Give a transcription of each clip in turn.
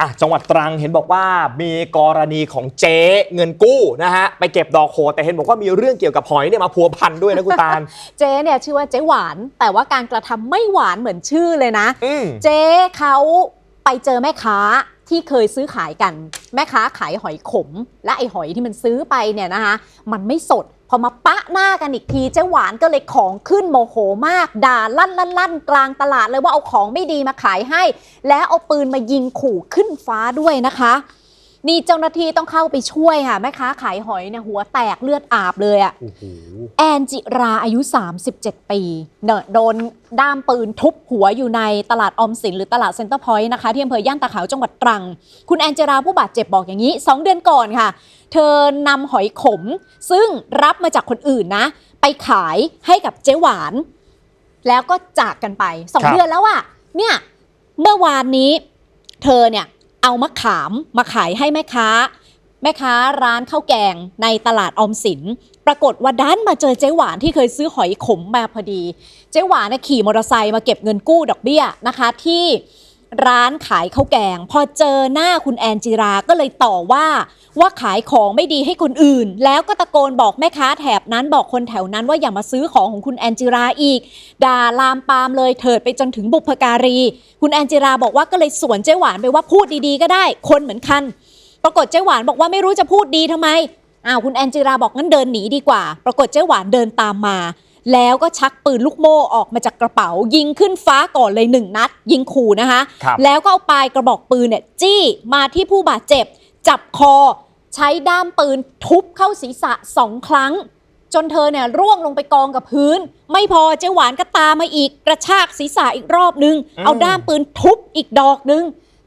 อะจังหวัดตรังเห็นบอกว่ามีกรณีของเจ๊เงินกู้นะฮะไปเก็บดอกโขดแต่เห็นบอกว่ามีเรื่องเกี่ยวกับหอยเนี่ยมาพัวพันด้วยนะคุณตาล เจ๊เนี่ยชื่อว่าเจ๊หวาน แต่ว่าการกระทำไม่หวานเหมือนชื่อเลยนะ อืม เจ๊เขาไปเจอแม่ค้าที่เคยซื้อขายกัน แม่ค้าขายหอยขม และไอหอยที่มันซื้อไปเนี่ยนะคะ มันไม่สด พอมาปะหน้ากันอีกทีเจ๊หวานก็เลยของขึ้นโมโหมาก ด่าลั่นลั่นลั่นกลางตลาดเลยว่าเอาของไม่ดีมาขายให้ แล้วเอาปืนมายิงขู่ขึ้นฟ้าด้วยนะคะ นี่เจ้าหน้าที่ต้องเข้าไปช่วยค่ะแม่ค้าขายหอยเนี่ยหัวแตกเลือดอาบเลยอะโอ้โหแอนจิราอายุ 37 ปีเนอะโดนด้ามปืนทุบหัวอยู่ในตลาดออมสินหรือตลาดเซ็นเตอร์พอยต์นะคะที่อำเภอย่านตาขาวจังหวัดตรัง คุณแอนจิราผู้บาดเจ็บบอกอย่างนี้ 2 เดือนก่อนค่ะ เธอนำหอยขม ซึ่งรับมาจากคนอื่นนะ ไปขายให้กับเจ๊หวาน แล้วก็จากกันไป ครับ2เดือนแล้วอะเนี่ยเมื่อวานนี้ เธอเนี่ย เอามะขามมาขายให้แม่ค้า แม่ค้าร้านข้าวแกงในตลาดออมสิน ปรากฏว่าด้านมาเจอเจ๊หวานที่เคยซื้อหอยขมมาพอดี เจ๊หวานน่ะขี่มอเตอร์ไซค์มาเก็บเงินกู้ดอกเบี้ยนะคะที่ ร้านขายข้าวแกง พอเจอหน้าคุณแอนจิราก็เลยต่อว่า ว่าขายของไม่ดีให้คนอื่น แล้วก็ตะโกนบอกแม่ค้าแถบนั้นบอกคนแถวนั้นว่าอย่ามาซื้อของของคุณแอนจิราอีกด่าลามปามเลยเถิดไปจนถึงบุพการี คุณแอนจิราบอกว่าก็เลยสวนเจ๊หวานไปว่าพูดดีๆ ก็ได้ คนเหมือนกัน ปรากฏเจ๊หวานบอกว่าไม่รู้จะพูดดีทำไมอ้าวคุณแอนจิราบอกงั้นเดินหนีดีกว่า ปรากฏเจ๊หวานเดินตามมา แล้วก็ชักปืนลูกโม่ออกมาจากกระเป๋า ยิงขึ้นฟ้าก่อนเลยหนึ่งนัด ยิงขู่นะคะครับแล้วก็เอาปลายกระบอกปืนเนี่ยจี้มาที่ผู้บาดเจ็บ จับคอใช้ด้ามปืนทุบเข้าศีรษะสองครั้ง จนเธอเนี่ยร่วงลงไปกองกับพื้น ไม่พอเจ๊หวานก็ตามมาอีกกระชากศีรษะอีกรอบนึงอืมเอาด้ามปืนทุบอีกดอกนึง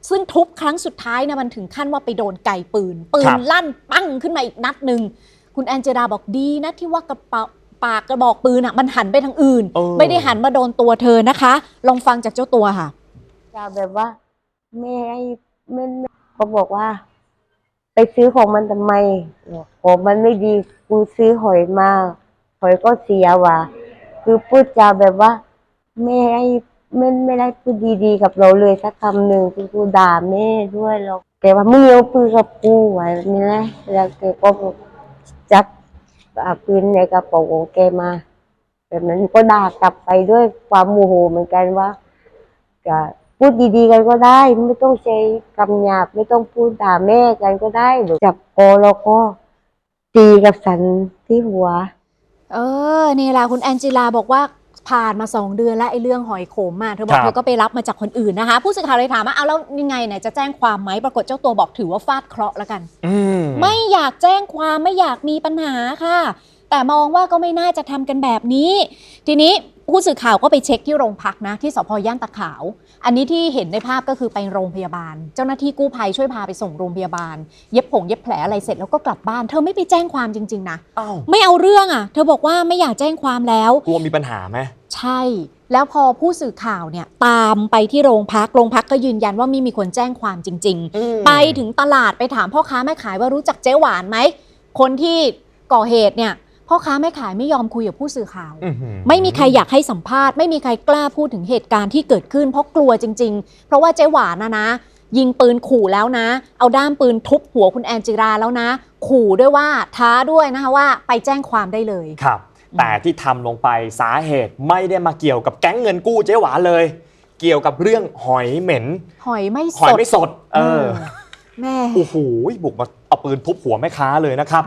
ซึ่งทุบครั้งสุดท้ายนะมันถึงขั้นว่าไปโดนไกปืน ปืคนรับลั่นปั้งขึ้นมาอีกนัดหนึ่ง คุณแอนเจราบอกดีนะที่ว่ากระเป๋า ปากกระบอกปืนอะมันหันไปทางอื่น เออ ไม่ได้หันมาโดนตัวเธอนะคะ ลองฟังจากเจ้าตัวค่ะ จะแบบว่าไม่ให้ไม่ไม่เขาบอกว่า ไปซื้อของมันทำไมของมันไม่ดีกูซื้อหอยมา หอยก็เสียว่ะคือพูดจาแบบว่า ไม่ให้ไม่ไม่ได้พูดดีๆกับเราเลยสักคำหนึ่งคือกูด่าแม่ด้วยเราแกว่ามึงเอาปืนกับกูไว้แบบนี้นะแล้วแกก็จับ อ่าปืนในกระเป๋าของแกมาแบบนั้นก็ด่ากลับไปด้วยความโมโหเหมือนกันว่าจะพูดดีๆกันก็ได้ ไม่ต้องใช้คำหยาบไม่ต้องพูดด่าแม่กันก็ได้จับคอแล้วก็ตีกับสันที่หัว เออ นี่แหละคุณแอนจิลาบอกว่า ผ่านมา 2 เดือนแล้วไอ้เรื่องหอยขมอะเธอบอกครับเธอก็ไปรับมาจากคนอื่นนะคะ ผู้สื่อข่าวเลยถามว่าเอาแล้วยังไงไหนจะแจ้งความไหมปรากฏเจ้าตัวบอกถือว่าฟาดเคราะห์แล้วกันอืมไม่อยากแจ้งความไม่อยากมีปัญหาค่ะ แต่มองว่าก็ไม่น่าจะทำกันแบบนี้ ทีนี้ ผู้สื่อข่าวก็ไปเช็คที่โรงพักนะที่สพย่านตะขาว อันนี้ที่เห็นในภาพก็คือไปโรงพยาบาล เจ้าหน้าที่กู้ภัยช่วยพาไปส่งโรงพยาบาล เย็บผงเย็บแผลอะไรเสร็จแล้วก็กลับบ้านเธอไม่ไปแจ้งความจริง ๆ นะ อ้าวไม่เอาเรื่องอะ เธอบอกว่าไม่อยากแจ้งความแล้ว กลัวมีปัญหาไหมใช่ แล้วพอผู้สื่อข่าวเนี่ยตามไปที่โรงพักโรงพักก็ยืนยันว่าไม่มีคนแจ้งความจริงๆไปถึงตลาดไปถามพ่อค้าแม่ขายว่ารู้จักเจ๊หวานไหม คนที่ก่อเหตุเนี่ย พ่อค้าแม่ขายไม่ยอมคุยกับผู้สื่อข่าว อื้อหือไม่มีใครอยากให้สัมภาษณ์ไม่มีใครกล้าพูดถึงเหตุการณ์ที่เกิดขึ้น เพราะกลัวจริง ๆ เพราะว่าเจ๊หวานนะนะ ยิงปืนขู่แล้วนะ เอาด้ามปืนทุบหัวคุณแอนจิราแล้วนะ ขู่ด้วยว่าท้าด้วยนะคะว่าไปแจ้งความได้เลย ครับ แต่ที่ทำลงไปสาเหตุไม่ได้มาเกี่ยวกับแก๊งเงินกู้เจ๊หวานเลย เกี่ยวกับเรื่องหอยเหม็น หอยไม่หสอยดไม่สด เออ แม่ โอ้โหบุกมาเอาปืนทุบหัวแม่ค้าเลยนะครับ